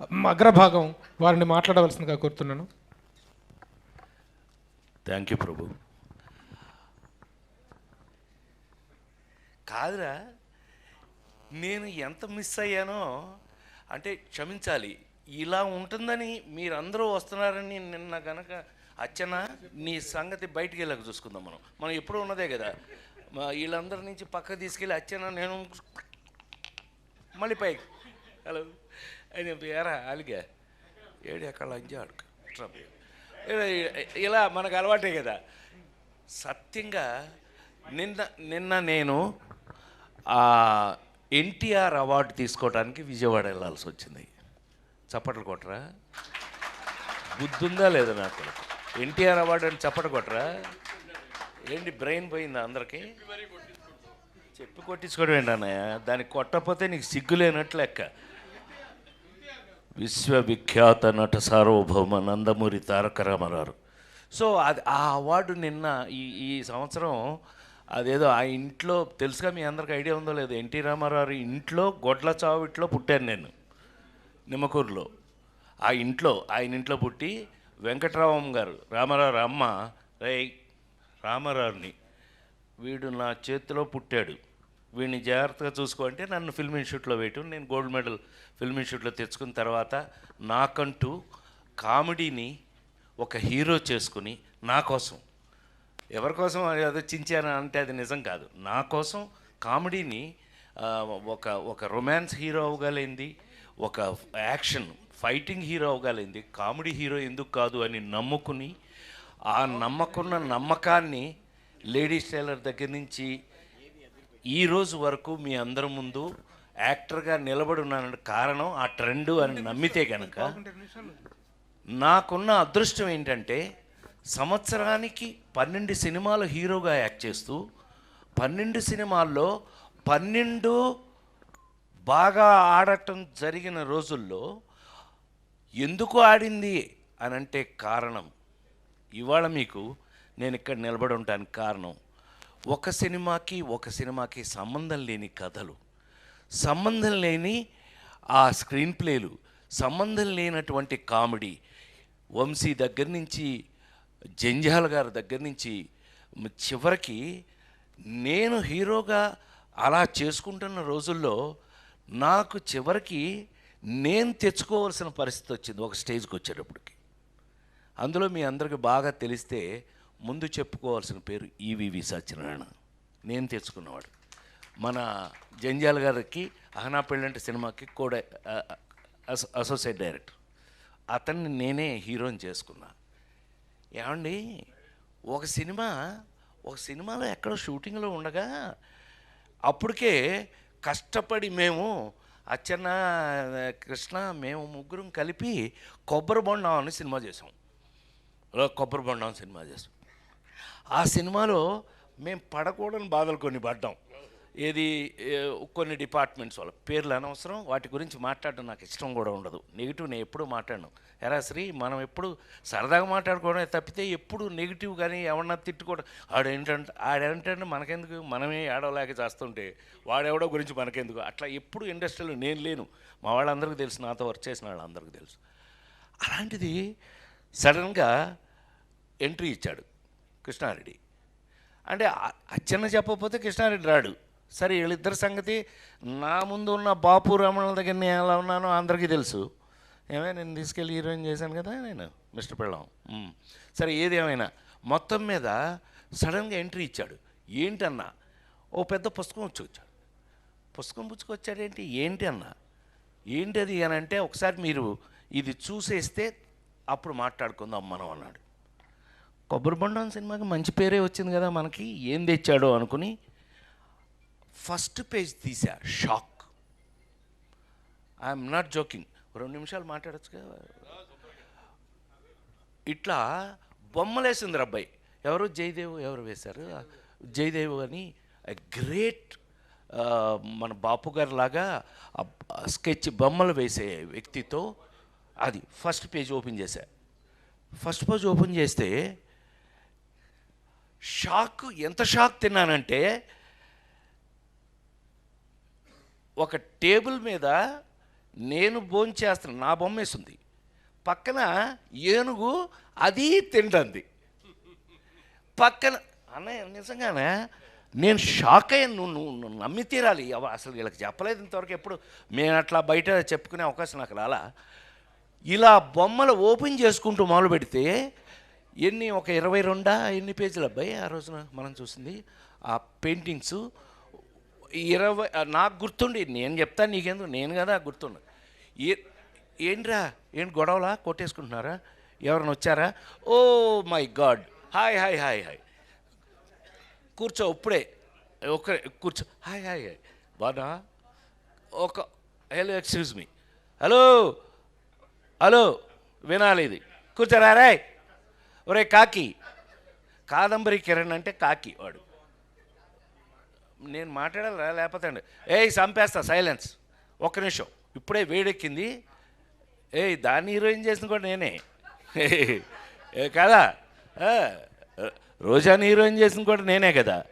అగ్రభాగం వారిని మాట్లాడవలసిందిగా కోరుతున్నాను. థ్యాంక్ యూ ప్రభు కాదురా నేను ఎంత మిస్ అయ్యానో అంటే క్షమించాలి ఇలా ఉంటుందని మీరందరూ వస్తున్నారని నిన్న గనక అచ్చన నీ సంగతి బయటికి వెళ్ళక చూసుకుందాం మనం. మనం ఎప్పుడూ ఉన్నదే కదా. వీళ్ళందరి నుంచి పక్కకు తీసుకెళ్ళి అచ్చన నేను మళ్ళీ పైకి. హలో అని ఎరా అలిగా ఏడు ఎక్కడ లంచా అడుగు ఇలా మనకు అలవాటే కదా. సత్యంగా నిన్న నిన్న నేను ఎన్టీఆర్ అవార్డు తీసుకోవడానికి విజయవాడ వెళ్ళాల్సి వచ్చింది. చప్పట్లు కొట్టరా? బుద్ధుందా లేదా నాకు? ఎన్టీఆర్ అవార్డు అని చప్పట్లు కొట్టరా? ఏంటి బ్రెయిన్ పోయిందా అందరికీ? చెప్పి కొట్టించుకోవడం ఏంటి అన్నయ్య? దానికి కొట్టకపోతే నీకు సిగ్గు లేనట్లు లెక్క. విశ్వవిఖ్యాత నట సార్వభౌమ నందమూరి తారక రామారావు. సో అది ఆ అవార్డు నిన్న ఈ ఈ సంవత్సరం అదేదో ఆ ఇంట్లో తెలుసుగా మీ అందరికి ఐడియా ఉందో లేదు ఎన్టీ రామారావు ఇంట్లో గొడ్ల చావిట్లో పుట్టాను నేను నిమ్మకూరులో. ఆ ఇంట్లో ఆయన ఇంట్లో పుట్టి వెంకటరామం గారు రామారావు అమ్మ రై రామారావుని వీడు నా చేతిలో పుట్టాడు. వీడిని జాగ్రత్తగా చూసుకో అంటే నన్ను ఫిల్మ్ ఇన్స్టిట్యూట్లో వేయటం నేను గోల్డ్ మెడల్ ఫిల్మ్ ఇన్స్టిట్యూట్లో తెచ్చుకున్న తర్వాత నాకంటూ కామెడీని ఒక హీరో చేసుకుని నా కోసం. ఎవరి కోసం అదో చించాను అంటే అది నిజం కాదు. నా కోసం కామెడీని ఒక ఒక రొమాన్స్ హీరో అవ్వగలిగింది ఒక యాక్షన్ ఫైటింగ్ హీరో అవ్వగలిగింది కామెడీ హీరో ఎందుకు కాదు అని నమ్ముకుని ఆ నమ్మకున్న నమ్మకాన్ని లేడీస్ టైలర్ దగ్గర నుంచి ఈ రోజు వరకు మీ అందరి ముందు యాక్టర్గా నిలబడి ఉన్నానంటే కారణం ఆ ట్రెండ్ అని నమ్మితే కనుక నాకున్న అదృష్టం ఏంటంటే సంవత్సరానికి పన్నెండు సినిమాలు హీరోగా యాక్ట్ చేస్తూ పన్నెండు సినిమాల్లో పన్నెండు బాగా ఆడటం జరిగిన రోజుల్లో ఎందుకు ఆడింది అని అంటే కారణం. ఇవాళ మీకు నేను ఇక్కడ నిలబడి ఉండడానికి కారణం. ఒక సినిమాకి ఒక సినిమాకి సంబంధం లేని కథలు సంబంధం లేని ఆ స్క్రీన్ ప్లేలు సంబంధం లేనటువంటి కామెడీ వంశీ దగ్గర నుంచి జంజాల్ గారి దగ్గర నుంచి చివరికి నేను హీరోగా అలా చేసుకుంటున్న రోజుల్లో నాకు చివరికి నేను తెచ్చుకోవాల్సిన పరిస్థితి వచ్చింది ఒక స్టేజ్కి వచ్చేటప్పటికి. అందులో మీ అందరికి బాగా తెలిస్తే ముందు చెప్పుకోవాల్సిన పేరు ఈవివి సత్యనారాయణ. నేను తెచ్చుకున్నవాడు. మన జంజాల గారికి అహనా పెళ్ళంటి సినిమాకి కూడా అసో- అసోసియేట్ డైరెక్టర్ అతన్ని నేనే హీరోని చేసుకున్నా. ఏమండి ఒక సినిమా ఒక సినిమాలో ఎక్కడో షూటింగ్లో ఉండగా అప్పటికే కష్టపడి మేము అచ్చన్న కృష్ణ మేము ముగ్గురం కలిపి కొబ్బరి బొండం అని సినిమా చేసాం. కొబ్బరి బొండం సినిమా చేసాం. ఆ సినిమాలో మేము పడకూడని బాధలు కొన్ని పడ్డాం. ఏది కొన్ని డిపార్ట్మెంట్స్ వాళ్ళ పేర్లు అనవసరం వాటి గురించి మాట్లాడడం నాకు ఇష్టం కూడా ఉండదు. నెగిటివ్ నేను ఎప్పుడు మాట్లాడను. ఎరా శ్రీ మనం ఎప్పుడు సరదాగా మాట్లాడుకోవడం తప్పితే ఎప్పుడు నెగిటివ్ కానీ ఎవరన్నా తిట్టుకోవడం ఆడేంటంటే ఆడేంటంటే మనకెందుకు? మనమే ఏడవలేక చేస్తుంటే వాడెవడో గురించి మనకెందుకు? అట్లా ఎప్పుడు ఇండస్ట్రీలో నేను లేను. మా వాళ్ళందరికీ తెలుసు నాతో వర్క్ చేసిన వాళ్ళందరికీ తెలుసు. అలాంటిది సడన్గా ఎంట్రీ ఇచ్చాడు. కృష్ణారెడ్డి. అంటే అచ్చన్న చెప్పకపోతే కృష్ణారెడ్డి రాడు. సరే వీళ్ళిద్దరి సంగతి నా ముందు ఉన్న బాపు రమణుల దగ్గర నేను ఎలా ఉన్నానో అందరికీ తెలుసు. ఏమైనా నేను తీసుకెళ్ళి హీరోయిన్ చేశాను కదా నేను మిస్టర్ పెళ్ళాం. సరే ఏదేమైనా మొత్తం మీద సడన్గా ఎంట్రీ ఇచ్చాడు. ఏంటన్నా? ఓ పెద్ద పుస్తకం వచ్చి వచ్చాడు పుస్తకం పుచ్చుకొచ్చాడేంటి? ఏంటి అన్న ఏంటి అది అని అంటే ఒకసారి మీరు ఇది చూసేస్తే అప్పుడు మాట్లాడుకుందాం మనం అన్నాడు. కొబ్బరి బొండం సినిమాకి మంచి పేరే వచ్చింది కదా మనకి ఏం తెచ్చాడో అనుకుని ఫస్ట్ పేజ్ తీసా షాక్. I'm not joking. రెండు నిమిషాలు మాట్లాడచ్చు కదా? ఇట్లా బొమ్మలేసింది అబ్బాయి. ఎవరు? జయదేవ్ ఎవరు వేశారు? జయదేవ్ అని గ్రేట్ మన బాపు గారి లాగా స్కెచ్ బొమ్మలు వేసే వ్యక్తితో అది ఫస్ట్ పేజ్ ఓపెన్ చేశా. ఫస్ట్ పేజ్ ఓపెన్ చేస్తే షాక్ ఎంత షాక్ తిన్నానంటే ఒక టేబుల్ మీద నేను భోంచేస్తున్నాను నా బొమ్మ వేసింది పక్కన ఏనుగు అది తింటుంది. పక్కన అన్నయ్య నిజంగానే? నేను షాక్ అయ్యాను నువ్వు నువ్వు నమ్మి తీరాలి. అసలు వీళ్ళకి చెప్పలేదు ఇంతవరకు ఎప్పుడు. నేను అట్లా బయట చెప్పుకునే అవకాశం నాకు రాలా. ఇలా బొమ్మలు ఓపెన్ చేసుకుంటూ మొదలు పెడితే ఎన్ని ఒక ఇరవై రెండా ఎన్ని పేజీలు? అబ్బాయి ఆ రోజున మనం చూసింది ఆ పెయింటింగ్స్ ఇరవై నాకు గుర్తుండి నేను చెప్తాను నీకెందుకు? నేను కదా గుర్తుండ. ఏ- ఏంట్రా ఏంటి గొడవలా? కొట్టేసుకుంటున్నారా? ఎవరైనా వచ్చారా? ఓ my God. Hi hi hi hi. కూర్చో ఇప్పుడే. ఒక కూర్చో. Hi hi hi. బాగా ఒక hello excuse me. Hello? Hello? వినాలి ఇది. కూర్చోరా రాయ్. ఒరే కాకి. కాదంబరి కిరణ్ అంటే కాకి వాడు. నేను మాట్లాడాలా లేకపోతే అండి. ఏయ్ చంపేస్తా. సైలెన్స్. ఒక్క నిమిషం. ఇప్పుడే వేడెక్కింది. ఏయ్ దాన్ని హీరోయిన్ చేసిన కూడా నేనే. ఏ కదా? రోజాని హీరోయిన్ చేసిన కూడా నేనే కదా?